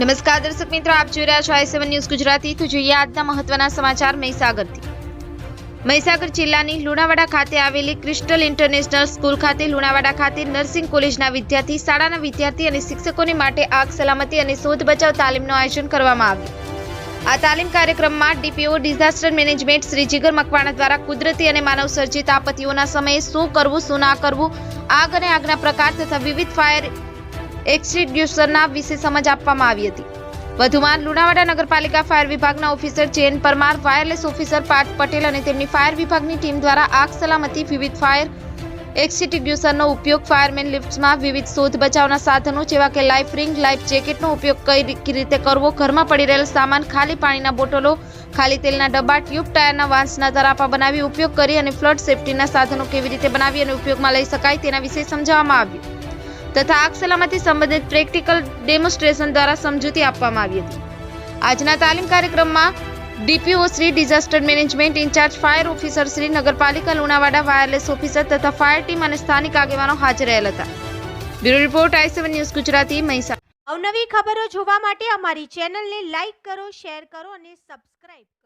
નમસ્કાર દર્શક મિત્રો, આપ જોઈ રહ્યા છો આઈ સેવન ન્યૂઝ ગુજરાતી. તો જોઈએ આજના મહત્વના સમાચાર મહીસાગરથી. મહીસાગર જિલ્લાની લુણાવાડા ખાતે આવેલી ક્રિસ્ટલ ઇન્ટરનેશનલ સ્કૂલ ખાતે લુણાવાડા ખાતે નર્સિંગ કોલેજના વિદ્યાર્થી, શાળાના વિદ્યાર્થી અને શિક્ષકોની માટે આગ સલામતી અને શોધ બચાવ તાલીમનું આયોજન કરવામાં આવ્યું. આ તાલીમ કાર્યક્રમમાં DPO, disaster management, Shri Jigar Makwana દ્વારા કુદરતી અને માનવ સર્જિત આપત્તિઓના સમયે શું કરવું, શું ના કરવું, આગ અને આગના પ્રકાર તથા વિવિધ ફાયર એક્સટિંગ્યુશરના વિશે સમજ આપવામાં આવી હતી. વધુમાં લુણાવાડા નગરપાલિકા ફાયર વિભાગના officer Chen Parmar, wireless officer Parth Patel અને તેમની ફાયર વિભાગની ટીમ દ્વારા આગ સલામતી વિવિધ ફાયર એક્સટિંગ્યુશરનો ઉપયોગ ફાયરમેન લિફ્ટ્સમાં વિવિધ શોધ બચાવના સાધનો જેવા કે લાઈફ રિંગ, લાઈફ જેકેટનો ઉપયોગ કઈ રીતે કરવો? ઘરમાં પડી રહેલ સામાન, ખાલી પાણીના બોટલો, ખાલી તેલના ડબ્બા, ટ્યુબ ટાયરના વાંસના તરાપા બનાવી ઉપયોગ કરી અને ફ્લડ સેફટીના સાધનો કેવી રીતે બનાવી અને ઉપયોગમાં લઈ શકાય તેના વિશે સમજાવવામાં આવ્યું. તથા આગ સલામતી સંબંધિત પ્રેક્ટિકલ ડેમોન્સ્ટ્રેશન દ્વારા સમજૂતી આપવામાં આવી હતી. આજના તાલીમ કાર્યક્રમમાં DPO Shri disaster management incharge fire officer Shri નગરપાલિકા લુણાવાડા વાયરલેસ ઓફિસર તથા ફાયર ટીમ અને સ્થાનિક આગેવાનો હાજર રહેલ હતા. Bureau report I seven news Gujarati Mahisagar અવનવી ખબરો જોવા માટે અમારી ચેનલને લાઇક કરો, શેર કરો અને સબસ્ક્રાઇબ કરો.